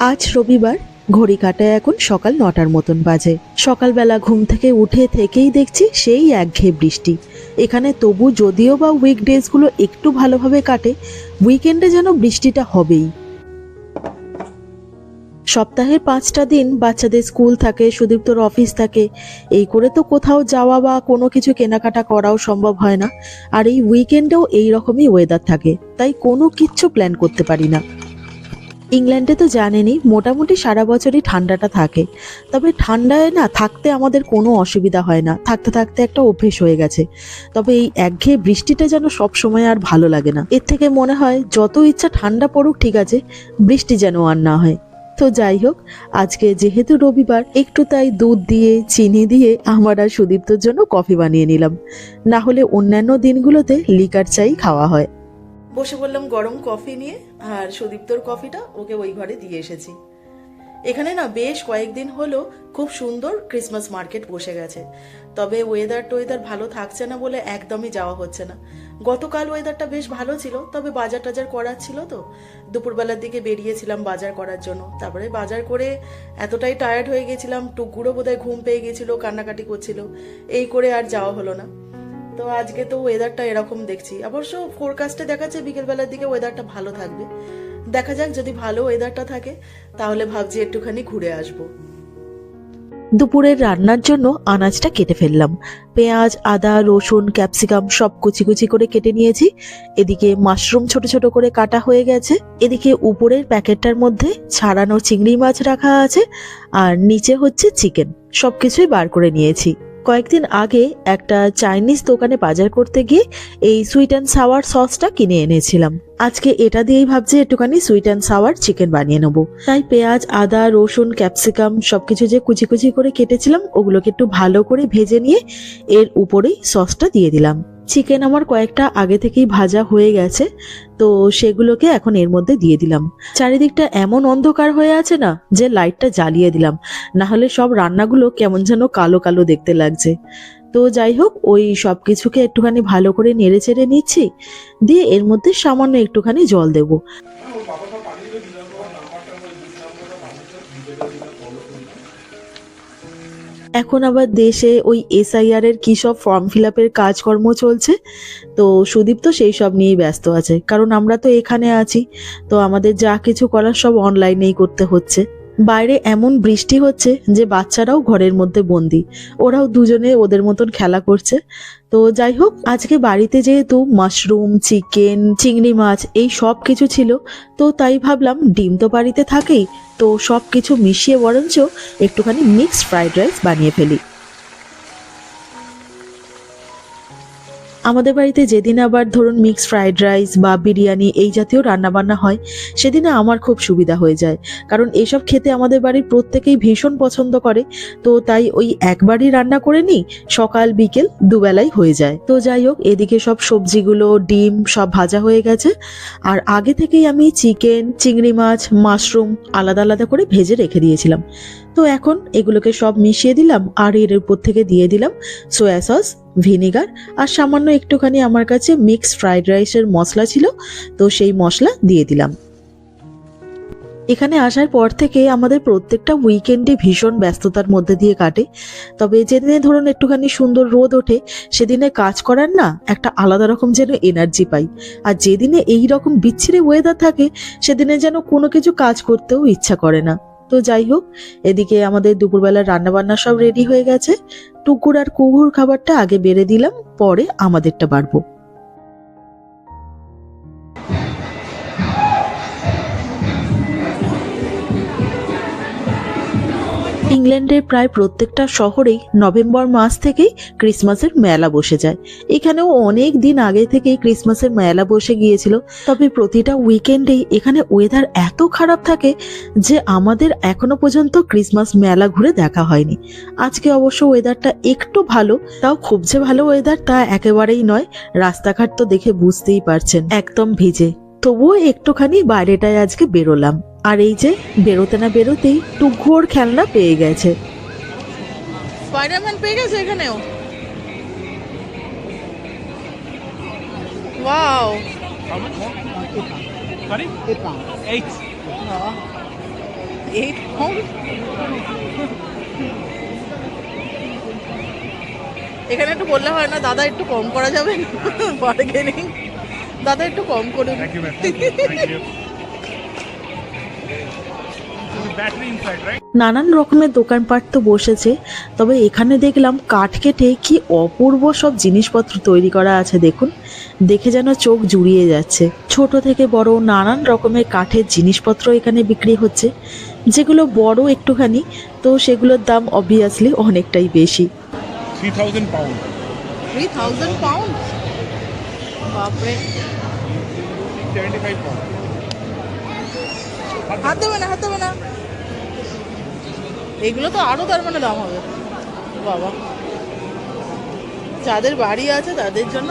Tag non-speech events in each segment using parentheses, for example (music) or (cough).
আজ রবিবার, ঘড়ি কাটায় এখন সকাল নটার মতন বাজে। সকালবেলা ঘুম থেকে উঠে থেকেই দেখছি সেই একঘেয়ে বৃষ্টি। এখানে তবু যদিও বা উইকডেজগুলো একটু ভালোভাবে কাটে উইকেন্ডে যেন বৃষ্টিটা হবেই। সপ্তাহের পাঁচটা দিন বাচ্চাদের স্কুল থাকে, সুদীপ্তর অফিস থাকে। এই করে তো কোথাও যাওয়া বা কোনো কিছু কেনাকাটা করাও সম্ভব হয় না। আর এই উইকেন্ডেও এই রকমই ওয়েদার থাকে। তাই কোনো কিচ্ছু প্ল্যান করতে পারি না। ইংল্যান্ডে তো জানেনই, মোটামুটি সারা বছরই ঠান্ডাটা থাকে। তবে ঠান্ডায় না থাকতে আমাদের কোনো অসুবিধা হয় না। থাকতে থাকতে একটা অভ্যেস হয়ে গেছে। তবে এই একঘেয়ে বৃষ্টিটা যেন সব সময় আর ভালো লাগে না। এর থেকে মনে হয়, যত ইচ্ছা ঠান্ডা পড়ুক ঠিক আছে, বৃষ্টি যেন আর না হয়। তো যাই হোক, আজকে যেহেতু রবিবার, একটু তাই দুধ দিয়ে, চিনি দিয়ে আমার আর সুদীপ্তর জন্য কফি বানিয়ে নিলাম। না হলে অন্যান্য দিনগুলোতে লিকার চাই খাওয়া হয়। বসে বললাম গরম কফি নিয়ে, আর সুদীপ্তর কফিটা ওকে ওই ঘরে দিয়ে এসেছি। এখানে না বেশ কয়েকদিন হলো খুব সুন্দর ক্রিসমাস মার্কেট বসে গেছে। তবে ওয়েদার টোয়েদার ভালো থাকছে না বলে একদমই যাওয়া হচ্ছে না। গতকাল ওয়েদারটা বেশ ভালো ছিল, তবে বাজার টাজার করার ছিল তো। দুপুরবেলার দিকে বেরিয়েছিলাম বাজার করার জন্য। তারপরে বাজার করে এতটাই টায়ার্ড হয়ে গেছিলাম টুকুরও বোধহয় ঘুম পেয়ে গেছিল, কান্নাকাটি করছিল। এই করে আর যাওয়া হলো না। তো আজকে তো ওয়েদারটা এরকম দেখছি। অবশ্য ফোরকাস্টে দেখাচ্ছে বিকেলবেলার দিকে ওয়েদারটা ভালো থাকবে। দেখা যাক যদি ভালো ওয়েদারটা থাকে, তাহলে ভাবছি একটুখানি ঘুরে আসব। দুপুরের রান্নার জন্য আনাজটা কেটে ফেললাম। পেঁয়াজ, আদা, রসুন, ক্যাপসিকাম সব কুচি কুচি করে কেটে নিয়েছি। এদিকে মাশরুম ছোট ছোট করে কাটা হয়ে গেছে। এদিকে উপরের প্যাকেটটার মধ্যে ছাড়ানো চিংড়ি মাছ রাখা আছে, আর নিচে হচ্ছে চিকেন। সবকিছুই বার করে নিয়েছি। কয়েকদিন আগে একটা চাইনিজ দোকানে বাজার করতে গিয়ে এই সুইট অ্যান্ড সাওয়ার সসটা কিনে এনেছিলাম। আজকে এটা দিয়েই ভাবছি একটুখানি সুইট অ্যান্ড সাওয়ার চিকেন বানিয়ে নেব। তাই পেঁয়াজ, আদা, রসুন ক্যাপসিকাম সবকিছু যে কুচি কুচি করে কেটেছিলাম, ওগুলোকে একটু ভালো করে ভেজে নিয়ে এর উপরেই সসটা দিয়ে দিলাম। চিকেন আমার কয়েকটা আগে থেকেই ভাজা হয়ে গেছে, তো সেগুলোকে এখন এর মধ্যে দিয়ে দিলাম। চারিদিকটা এমন অন্ধকার হয়ে আছে না, যে লাইটটা জ্বালিয়ে দিলাম। না হলে সব রান্নাগুলো কেমন যেন কালো কালো দেখতে লাগছে। তো যাই হোক, ওই সব কিছুকে একটুখানি ভালো করে নেড়ে চেড়ে নিচ্ছি, দিয়ে এর মধ্যে সামান্য একটুখানি জল দেব। এখন আবার দেশে ওই এসআইআর এর কি সব ফর্ম ফিল আপের কাজকর্ম চলছে? তো সুদীপ তো সেই সব নিয়েই ব্যস্ত আছে। কারণ আমরা তো এখানে আছি, তো আমাদের যা কিছু করার সব অনলাইনেই করতে হচ্ছে। বাইরে এমন বৃষ্টি হচ্ছে যে বাচ্চারাও ঘরের মধ্যে বন্দি। ওরাও দুজনে ওদের মতন খেলা করছে। তো যাই হোক, আজকে বাড়িতে যেহেতু মাশরুম চিকেন চিংড়ি মাছ এই সব কিছু ছিল, তো তাই ভাবলাম ডিম তো বাড়িতে থাকেই, তো সব কিছু মিশিয়ে বরঞ্চ একটুখানি মিক্সড ফ্রাইড রাইস বানিয়ে ফেলি। আমাদের বাড়িতে যেদিন আবার ধরুন মিক্সড ফ্রাইড রাইস বা বিরিয়ানি এই জাতীয় রান্নাবান্না হয়, সেদিনে আমার খুব সুবিধা হয়ে যায়। কারণ এসব খেতে আমাদের বাড়ির প্রত্যেকেই ভীষণ পছন্দ করে, তো তাই ওই একবারই রান্না করে নিই, সকাল, বিকেল দুবেলাই হয়ে যায়। তো যাই হোক, এদিকে সব সবজিগুলো, ডিম সব ভাজা হয়ে গেছে। আর আগে থেকেই আমি চিকেন, চিংড়ি মাছ, মাশরুম আলাদা আলাদা করে ভেজে রেখে দিয়েছিলাম। তো এখন এগুলোকে সব মিশিয়ে দিলাম, আর এর উপর থেকে দিয়ে দিলাম সোয়া সস ভিনেগার আর সামান্য একটুখানি আমার কাছে মিক্সড ফ্রাইড রাইসের মশলা ছিল, তো সেই মশলা দিয়ে দিলাম। এখানে আসার পর থেকে আমাদের প্রত্যেকটা উইকেন্ডে ভীষণ ব্যস্ততার মধ্যে দিয়ে কাটে। তবে যেদিনে ধরুন একটুখানি সুন্দর রোদ ওঠে, সেদিনে কাজ করার না একটা আলাদা রকম যেন এনার্জি পাই। আর যেদিনে এই রকম বিচ্ছিরে ওয়েদার থাকে, সেদিনে যেন কোনো কিছু কাজ করতেও ইচ্ছা করে না। তো যাই হোক, এদিকে আমাদের দুপুরবেলার রান্নাবান্না সব রেডি হয়ে গেছে। টুকুর আর কুকুর খাবারটা আগে বেড়ে দিলাম, পরে আমাদেরটা বাড়বো। ইংল্যান্ডের প্রায় প্রত্যেকটা শহরেই নভেম্বর মাস থেকেই ক্রিসমাসের মেলা বসে যায়। এখানেও অনেক দিন আগে থেকেই ক্রিসমাসের মেলা বসে গিয়েছিল। তবে প্রতিটা উইকেন্ডেই এখানে ওয়েদার এত খারাপ থাকে যে আমাদের এখনও পর্যন্ত ক্রিসমাস মেলা ঘুরে দেখা হয়নি। আজকে অবশ্য ওয়েদারটা একটু ভালো, তাও খুব যে ভালো ওয়েদার তা একেবারেই নয়, রাস্তাঘাট তো দেখে বুঝতেই পারছেন, একদম ভিজে। তবুও একটুখানি বাইরেটায় আজকে বেরোলাম। আর এই যে বেরোতে না বেরোতেই টুকু ওর খেলনা পেয়ে গেছে। স্পাইডারম্যান পেয়ে গেছে এখানেও? ওয়াও এখানে একটু বললে হয় না দাদা একটু কম করা যাবে বার্গেনিং (laughs) দাদা একটু কম করুন। নানান রকমের দোকানপাট তো বসেছে তবে এখানে দেখলাম কাঠ কেটে কি অপূর্ব সব জিনিসপত্র তৈরি করা আছে দেখুন। দেখে যেন চোখ জুড়িয়ে যাচ্ছে। ছোট থেকে বড় নানান রকমের কাঠের জিনিসপত্র এখানে বিক্রি হচ্ছে। যেগুলো বড় একটুখানি তো সেগুলোর দাম অবভিয়াসলি অনেকটাই বেশি। 3,000 pounds. থ্রি থাউজেন্ড পাউন্ড বাপরে। 75 pounds. হাত দেবে না হাত দেবে না। এগুলো তো আরও তার মানে দাম হবে। বাবা। যাদের বাড়ি আছে তাদের জন্য।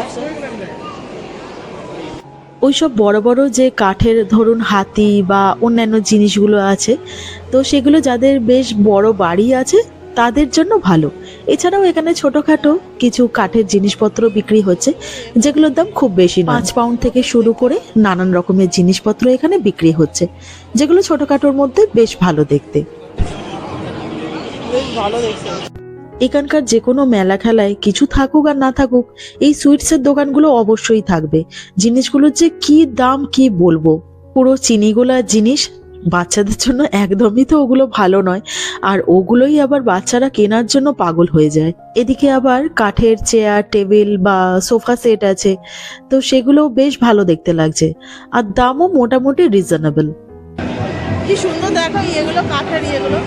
আছে। ওইসব বড় বড় যে কাঠের ধরুন হাতি বা অন্যান্য জিনিসগুলো আছে তো সেগুলো যাদের বেশ বড় বাড়ি আছে তাদের জন্য ভালো। এছাড়াও এখানে ছোটোখাটো কিছু কাঠের জিনিসপত্র বিক্রি হচ্ছে যেগুলোর দাম খুব বেশি নয়। পাঁচ পাউন্ড থেকে শুরু করে নানান রকমের জিনিসপত্র এখানে বিক্রি হচ্ছে যেগুলো ছোটোখাটোর মধ্যে বেশ ভালো দেখতে। বেশ ভালো এখানকার যে কোনো মেলা খেলায় কিছু থাকুক আর না থাকুক এই সুইটসের দোকানগুলো অবশ্যই থাকবে। জিনিসগুলোর যে কি দাম কি বলব? পুরো চিনিগুলার জিনিস বাচ্চাদের জন্য একদমই তো ওগুলো ভালো নয়। আর ওগুলোই আবার বাচ্চারা কেনার জন্য পাগল হয়ে যায়। এদিকে আবার কাঠের চেয়ার, টেবিল বা সোফা সেট আছে। তো সেগুলো বেশ ভালো দেখতে লাগছে। আর দামও মোটামুটি রিজনেবল কি সুন্দর দেখো এগুলো, কাঠের ইয়েগুলো।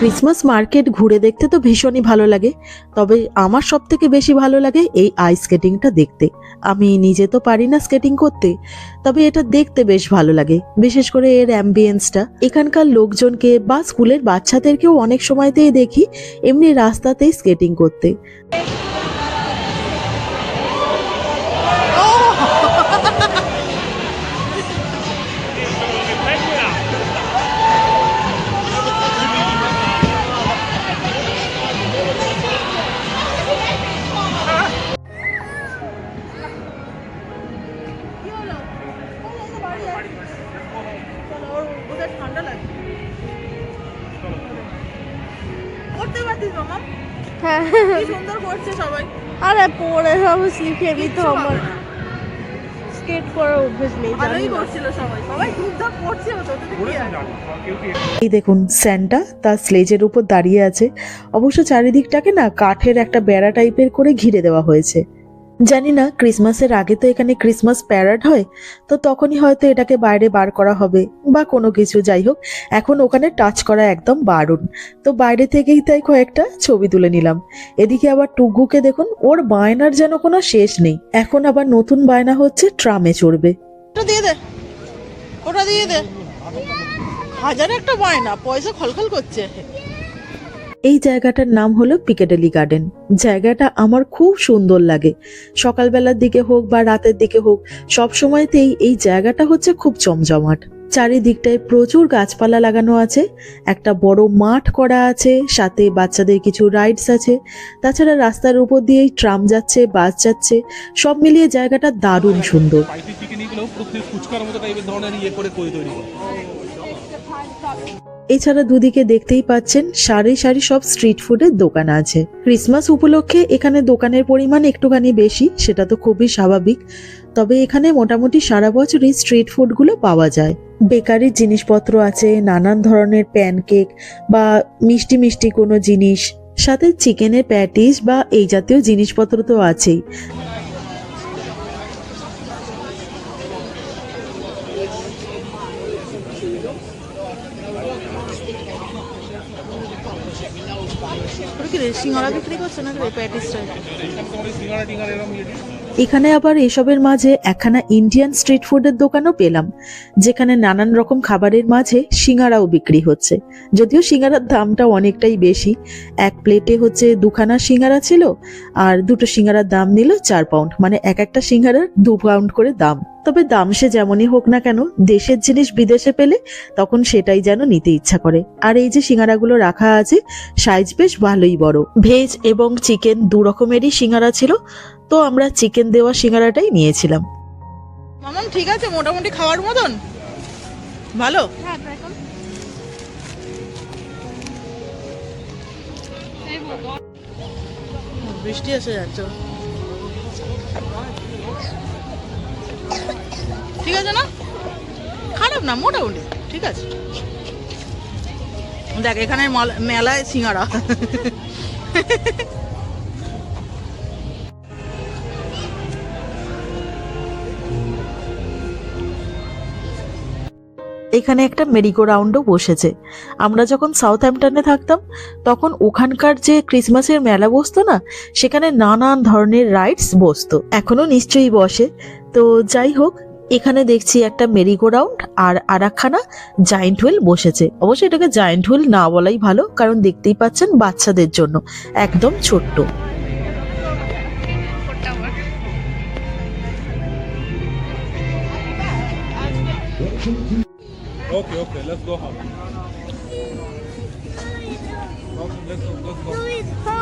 ক্রিসমাস মার্কেট ঘুরে দেখতে তো ভীষণই ভালো লাগে। তবে আমার সব থেকে বেশি ভালো লাগে এই আইস স্কেটিংটা দেখতে। আমি নিজে তো পারি না স্কেটিং করতে, তবে এটা দেখতে বেশ ভালো লাগে। বিশেষ করে এর অ্যাম্বিয়েন্সটা এখানকার লোকজনকে বা স্কুলের বাচ্চাদেরকেও অনেক সময়তেই দেখি, এমনি রাস্তাতেই স্কেটিং করতে। আমার স্কেট করার অভ্যেস নেই ভালোই করছিল সবাই। সবাই ধুপধাপ করছে এই দেখুন স্যান্টা তার স্লেজের উপর দাঁড়িয়ে আছে। অবশ্য চারিদিকটাকে না কাঠের একটা বেড়া টাইপের করে ঘিরে দেওয়া হয়েছে। জানি না, ক্রিসমাসের আগে তো এখানে ক্রিসমাস প্যারাড হয়, তো তখনই হয়তো এটাকে বাইরে বার করা হবে, বা কোনো কিছু, যাই হোক, এখন ওখানে টাচ করা একদম বারণ তো বাইরে থেকেই তাই কয়েকটা ছবি তুলে নিলাম। এদিকে আবার টুগুকে দেখুন, ওর বায়নার যেন কোনো শেষ নেই। এখন আবার নতুন বায়না হচ্ছে ট্রামে চড়বে। দিয়ে দে, ওটা দিয়ে দে। হাজার একটা বায়না, পয়সা খলখল করছে। এই জায়গাটার নাম হলো পিকেডেলি গার্ডেন। জায়গাটা আমার খুব সুন্দর লাগে। সকালবেলার দিকে হোক বা রাতের দিকে হোক, সব সময়তেই এই জায়গাটা হচ্ছে খুব জমজমাট চারিদিকটায় প্রচুর গাছপালা লাগানো আছে, একটা বড় মাঠ করা আছে, সাথে বাচ্চাদের কিছু রাইডস আছে। তাছাড়া রাস্তার উপর দিয়েই ট্রাম যাচ্ছে, বাস যাচ্ছে, সব মিলিয়ে জায়গাটা দারুণ সুন্দর। ইয়ে করে। এছাড়া দুদিকে দেখতেই পাচ্ছেন সারি সারি সব স্ট্রিট ফুডের দোকান আছে। ক্রিসমাস উপলক্ষে এখানে দোকানের পরিমাণ একটুখানি বেশি, সেটা তো খুবই স্বাভাবিক। তবে এখানে মোটামুটি সারা বছরই স্ট্রিট ফুডগুলো পাওয়া যায়। বেকারির জিনিসপত্র আছে, নানান ধরনের প্যানকেক বা মিষ্টি মিষ্টি কোনো জিনিস। সাথে চিকেনের প্যাটিস বা এই জাতীয় জিনিসপত্র তো আছেই। সিঙ্গারা বিক্রি করছে না রে প্যাটিসটা এখানে তোমার সিঙ্গারা টিঙ্গারা এরকম ইয়ে এখানে আবার এসবের মাঝে একখানা ইন্ডিয়ান স্ট্রিট ফুডের দোকানও পেলাম, যেখানে নানান রকম খাবারের মাঝে সিঙ্গারাও বিক্রি হচ্ছে। যদিও সিঙ্গারার দামটা অনেকটাই বেশি, এক প্লেটে হচ্ছে দুখানা সিঙ্গারা ছিল, আর দুটো সিঙ্গারার দাম নিল চার পাউন্ড মানে এক একটা সিঙ্গারার দু পাউন্ড করে দাম। তবে দাম সে যেমনই হোক না কেন, দেশের জিনিস বিদেশে পেলে তখন সেটাই যেন নিতে ইচ্ছা করে। আর এই যে সিঙ্গারাগুলো রাখা আছে সাইজ বেশ ভালোই বড়। ভেজ এবং চিকেন দু রকমেরই সিঙ্গারা ছিল তো আমরা চিকেন দেওয়া সিঙ্গারাটাই নিয়েছিলাম। মামাম ঠিক আছে মোটামুটি খাওয়ার মতন? ভালো? হ্যাঁ। বৃষ্টি এসে যাচ্ছে। ঠিক আছে না? খারাপ না মোটামুটি। ঠিক আছে। দেখ এখানে মাল- মেলায় সিঙ্গারা। এখানে একটা মেরিগো রাউন্ডও বসেছে। আমরা যখন সাউথ হ্যাম্পটনে থাকতাম, তখন ওখানকার যে ক্রিসমাসের মেলা বসতো না, সেখানে নানান ধরনের রাইডস বসতো। এখনও নিশ্চয়ই বসে। তো যাই হোক, এখানে দেখছি একটা মেরিগো রাউন্ড আর আরাকখানা জায়েন্ট হুইল বসেছে। অবশ্যই এটাকে জায়েন্ট হুইল না বলাই ভালো, কারণ দেখতেই পাচ্ছেন বাচ্চাদের জন্য। একদম ছোট্ট। Okay okay let's go home let's go let's go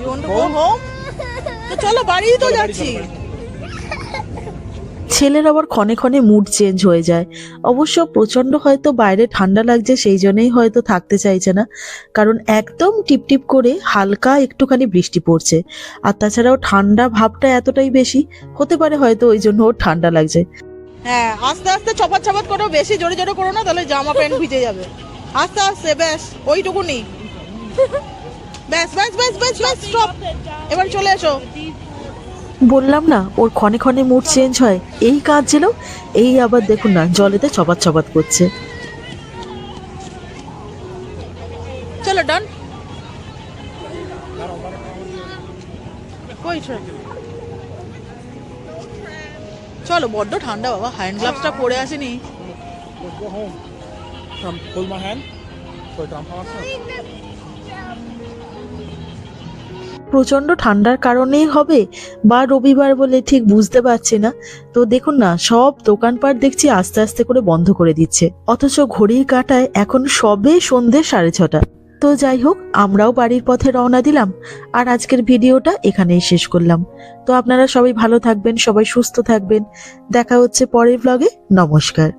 You want to go home? তো চলো বাড়িই তো যাচ্ছি। ছেলের আবার ক্ষণে ক্ষণে মুড চেঞ্জ হয়ে যায়। অবশ্য প্রচণ্ড হয়তো বাইরে ঠান্ডা লাগছে সেই জন্যই হয়তো থাকতে চাইছে না। কারণ একদম টিপটিপ করে হালকা একটুখানি বৃষ্টি পড়ছে। আর তাছাড়াও ঠান্ডা ভাবটা এতটাই বেশি হতে পারে হয়তো ওই জন্য ওর ঠান্ডা লাগছে। হ্যাঁ আস্তে আস্তে চপাত চপাত করো বেশি জোরে জোরে করো না, তাহলে জামা প্যান্ট ভিজে যাবে। আস্তে আস্তে, ব্যাস ওইটুকুনি ব্যাস ব্যাস ব্যাস ব্যাস ব্যাস স্টপ এবার চলে এসো। বললাম না, ওর ক্ষণে ক্ষণে মুড চেঞ্জ হয়। এই কাজ ছিল এই আবার দেখুন না, জলেতে চপাত চপাত করছে। বড্ড ঠান্ডা বাবা। হ্যান্ড গ্লাভসটা পরে আসেনি. প্রচণ্ড ঠান্ডার কারণেই হবে বা রবিবার বলে ঠিক বুঝতে পারছি না। তো দেখুন না সব দোকানপাট দেখছি আস্তে আস্তে করে বন্ধ করে দিচ্ছে। অথচ ঘড়ির কাঁটায় এখন সবে সন্ধে সাড়ে ছটা। তো যাই হোক, আমরাও বাড়ির পথে রওনা দিলাম আর আজকের ভিডিওটা এখানেই শেষ করলাম। তো আপনারা সবাই ভালো থাকবেন, সবাই সুস্থ থাকবেন। দেখা হচ্ছে পরের ব্লগে নমস্কার।